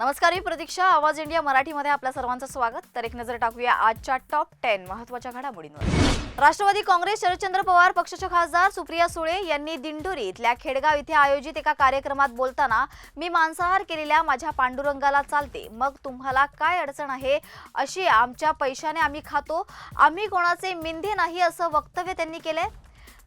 नमस्कार मी प्रतीक्षा. आवाज इंडिया मराठीमध्ये आपल्या सर्वांचं स्वागत. तर एक नजर टाकूया आजच्या टॉप टेन महत्त्वाच्या घडामोडींवर. राष्ट्रवादी काँग्रेस शरदचंद्र पवार पक्षाच्या खासदार सुप्रिया सुळे यांनी दिंडोरी इथल्या खेडगाव इथे आयोजित एका कार्यक्रमात बोलताना मी मांसाहार केलेल्या माझ्या पांडुरंगाला चालते. मग तुम्हाला काय अडचण आहे? अशी आमच्या पैशाने आम्ही खातो. आम्ही कोणाचे मिंधे नाही असं वक्तव्य त्यांनी केलंय.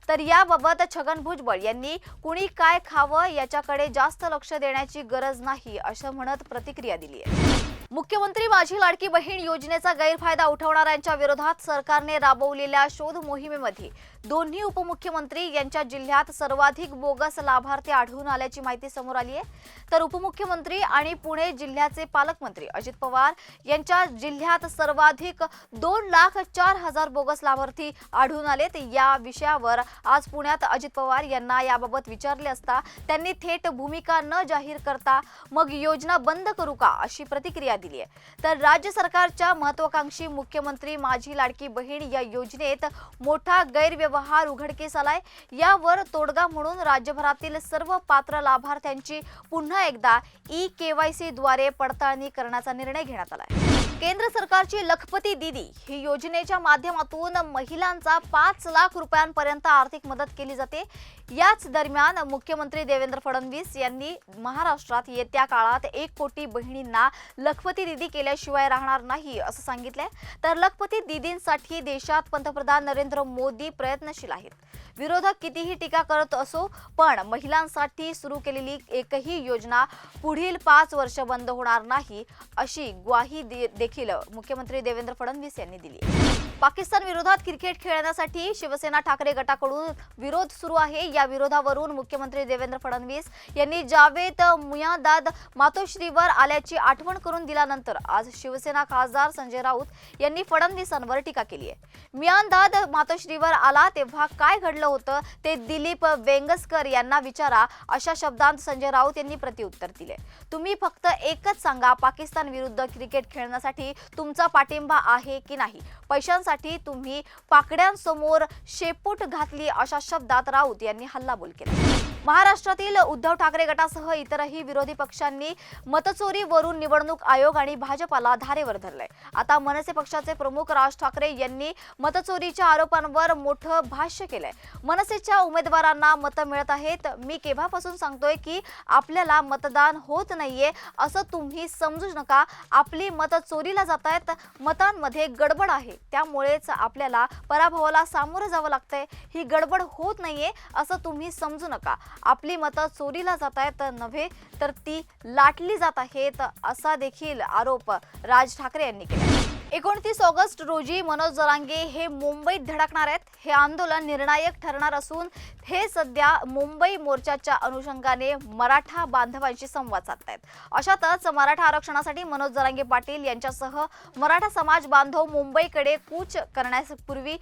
तर याबाबत छगन भुजबळ यांनी कुणी काय खावं याच्याकडे जास्त लक्ष देण्याची गरज नाही असं म्हणत प्रतिक्रिया दिली आहे. मुख्यमंत्री माझी लाडकी बहीण योजनेचा गैरफायदा उठवणाऱ्यांच्या विरोधात सरकारने राबवलेल्या शोध मोहिमेमध्ये दोन्ही उपमुख्यमंत्री यांच्या जिल्ह्यात सर्वाधिक बोगस लाभार्थी आढळून आल्याची माहिती समोर आली आहे. तर उपमुख्यमंत्री आणि पुणे जिल्ह्याचे पालकमंत्री अजित पवार यांच्या जिल्ह्यात सर्वाधिक दोन लाख चार हजार बोगस लाभार्थी आढळून आलेत. या विषयावर आज पुण्यात अजित पवार यांना याबाबत विचारले असता त्यांनी थेट भूमिका न जाहीर करता मग योजना बंद करू का अशी प्रतिक्रिया दिली आहे. तर राज्य सरकारच्या महत्वाकांक्षी मुख्यमंत्री माझी लाडकी बहीण या योजनेत मोठा गैरव्यवहार उघडकीस आलाय यावर तोडगा म्हणून राज्यभरातील सर्व पात्र लाभार्थ्यांची पुन्हा एकदा ई केवायसी द्वारे पडताळणी करण्याचा निर्णय घेण्यात आला आहे केंद्र सरकारची लखपती दिदी ही योजनेच्या माध्यमातून महिलांचा पाच लाख रुपयांपर्यंत आर्थिक मदत केली जाते. याच दरम्यान मुख्यमंत्री देवेंद्र फडणवीस यांनी महाराष्ट्रात येत्या काळात एक कोटी बहिणींना लखपती दिदी केल्याशिवाय राहणार नाही असं सांगितलंय. तर लखपती दिदींसाठी देशात पंतप्रधान नरेंद्र मोदी प्रयत्नशील आहेत. विरोधक कितीही टीका करत असो पण महिलांसाठी सुरू केलेली एकही योजना पुढील पाच वर्ष बंद होणार नाही अशी ग्वाही दे- देखील मुख्यमंत्री देवेंद्र फडणवीस यांनी दिली आहे. पाकिस्तान विरोधात क्रिकेट खेळण्यासाठी शिवसेना ठाकरे गटाकडून विरोध सुरू आहे. या विरोधावरून मुख्यमंत्री देवेंद्र फडणवीस यांनी जावेद मुयादाद मातोश्रीवर आल्याची आठवण करून दिल्यानंतर आज शिवसेना खासदार संजय राऊत यांनी फडणवीसांवर टीका केली आहे. मियादाद मातोश्रीवर आला तेव्हा काय घडलं होतं ते दिलीप वेंगसकर यांना विचारा अशा शब्दांत संजय राऊत यांनी प्रतिउत्तर दिले. तुम्ही फक्त एकच सांगा पाकिस्तान विरुद्ध क्रिकेट खेळण्यासाठी तुमचा पाठिंबा आहे की नाही? पैशांसाठी तुम्ही पाकड्यांसमोर शेपूट घातली अशा शब्दात राऊत यांनी हल्लाबोल केला. महाराष्ट्रातील उद्धव ठाकरे गटासह इतरही विरोधी पक्षांनी मतचोरीवरून निवडणूक आयोग आणि भाजपाला धारेवर धरलंय. आता मनसे पक्षाचे प्रमुख राज ठाकरे यांनी मतचोरीच्या आरोपांवर मोठं भाष्य केलंय. मनसेच्या उमेदवारांना मतं मिळत आहेत. मी केव्हापासून सांगतोय की आपल्याला मतदान होत नाहीये असं तुम्ही समजू नका. आपली मतं चोरीला जात आहेत मतांमध्ये गडबड आहे. त्यामुळे त्यामुळेच आपल्याला पराभवाला सामोरं जावं लागतंय. ही गडबड होत नाहीये असं तुम्ही समजू नका. आपली मतं चोरीला जात आहेत नव्हे तर ती लाटली जात आहेत असा देखील आरोप राज ठाकरे यांनी केला. एकोणतीस ऑगस्ट रोजी मनोज जरांगे हे मुंबईत धडकणार आहेत. हे आंदोलन निर्णायक ठरणार असून हे सध्या मुंबई मोर्चाच्या अनुषंगाने मराठा बांधवांशी संवाद साधतायत. अशातच मराठा आरक्षणासाठी मनोज जरांगे पाटील यांच्यासह मराठा समाज बांधव मुंबईकडे कूच करण्यापूर्वी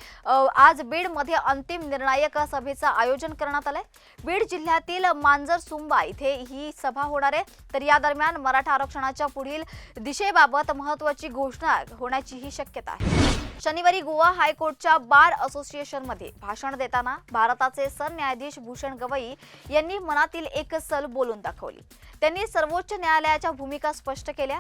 आज बीडमध्ये अंतिम निर्णायक सभेचं आयोजन करण्यात आलंय. बीड जिल्ह्यातील मांजर सुंबा इथे ही सभा होणार आहे. तर या दरम्यान मराठा आरक्षणाच्या पुढील दिशेबाबत महत्वाची घोषणा होण्याचीही शक्यता आहे. शनिवारी गोवा हायकोर्टच्या बार असोसिएशनमध्ये भाषण देताना भारताचे सरन्यायाधीश भूषण गवई यांनी मनातील एक सल बोलून दाखवली. त्यांनी सर्वोच्च न्यायालयाच्या भूमिका स्पष्ट केल्या.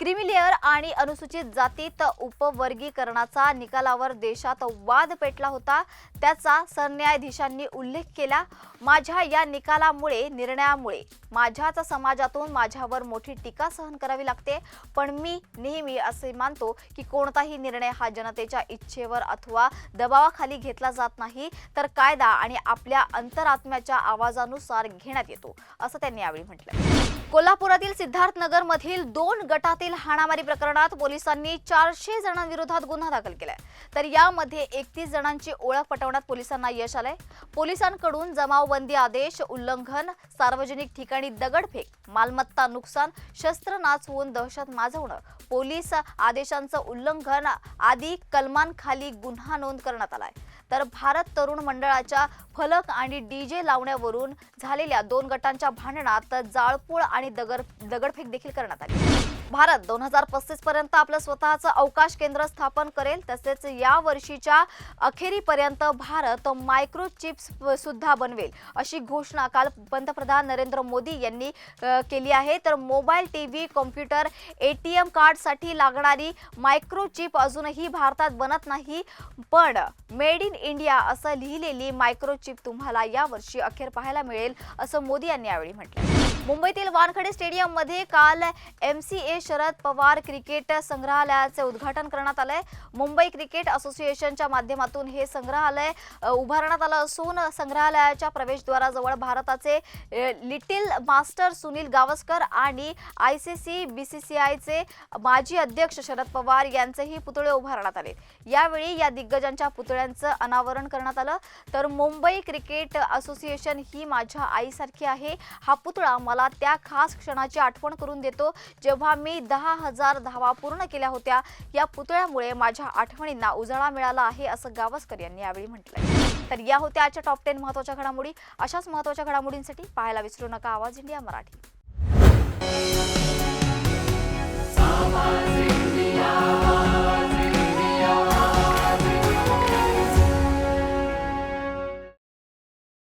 क्रिमिलेअर आणि अनुसूचित जातीत उपवर्गीकरणाचा निकालावर देशात वाद पेटला होता. त्याचा सरन्यायाधीशांनी उल्लेख केला. माझ्या या निकालामुळे निर्णयामुळे माझ्याच समाजातून माझ्यावर मोठी टीका सहन करावी लागते. पण मी नेहमी असे मानतो की कोणताही निर्णय हा जनतेच्या इच्छेवर अथवा दबावाखाली घेतला जात नाही. तर कायदा आणि आपल्या अंतरात्म्याच्या आवाजानुसार घेण्यात येतो असं त्यांनी यावेळी म्हटलं. कोल्हापुरातील सिद्धार्थनगरमधील दोन गटातील हाणामारी प्रकरणात पोलिसांनी चारशे जणांविरोधात गुन्हा दाखल केलाय. तर यामध्ये एकतीस जणांची ओळख पटवण्यात पोलिसांना यश आलंय. पोलिसांकडून जमावबंदी आदेश उल्लंघन सार्वजनिक ठिकाणी दगडफेक मालमत्ता नुकसान शस्त्र नाचवून दहशत माजवणं पोलीस आदेशांचं उल्लंघन आदी कलमांखाली गुन्हा नोंद करण्यात आलाय. तर भारत तरुण मंडळाच्या फलक आणि डीजे लावण्यावरून झालेल्या दोन गटांच्या भांडणात जाळपोळ आणि दगड दगडफेक देखील करण्यात आली. भारत दोन हजार पस्तीस पर्यंत आपलं स्वतःचं अवकाश केंद्र स्थापन करेल. तसेच या वर्षीच्या अखेरीपर्यंत भारत मायक्रो चिप्स सुद्धा बनवेल अशी घोषणा काल पंतप्रधान नरेंद्र मोदी यांनी केली आहे. तर mobile T V computer A T M कार्डसाठी लागणारी मायक्रो चिप अजूनही भारतात बनत नाही. पण मेड इन इंडिया असं लिहिलेली मायक्रो चिप तुम्हाला यावर्षी अखेर पाहायला मिळेल असं मोदी यांनी यावेळी म्हटलं मुंबईतील वानखडे स्टेडियममध्ये काल M C A Sharad Pawar cricket संग्रहालयाचे उद्घाटन करण्यात आलंय. मुंबई क्रिकेट असोसिएशनच्या माध्यमातून हे संग्रहालय उभारण्यात आलं असून संग्रहालयाच्या प्रवेशद्वाराजवळ भारताचे लिटिल मास्टर सुनील गावस्कर आणि I C C B C C आयचे माजी अध्यक्ष शरद पवार यांचेही पुतळे उभारण्यात आले. यावेळी या दिग्गजांच्या पुतळ्यांचं अनावरण करण्यात आलं. तर मुंबई क्रिकेट असोसिएशन ही माझ्या आईसारखी आहे. हा पुतळा मला त्या खास क्षणाची आठवण करून देतो. जेव्हा मी मी दहा हजार धावा पूर्ण केल्या होत्या. या पुतळ्यामुळे माझ्या आठवणींना उजाळा मिळाला आहे असं गावस्कर यांनी यावेळी म्हटलंय. तर या होत्या आजच्या टॉप टेन महत्त्वाच्या घडामोडी. अशाच महत्त्वाच्या घडामोडींसाठी पाहायला विसरू नका. आवाज इंडिया मराठी.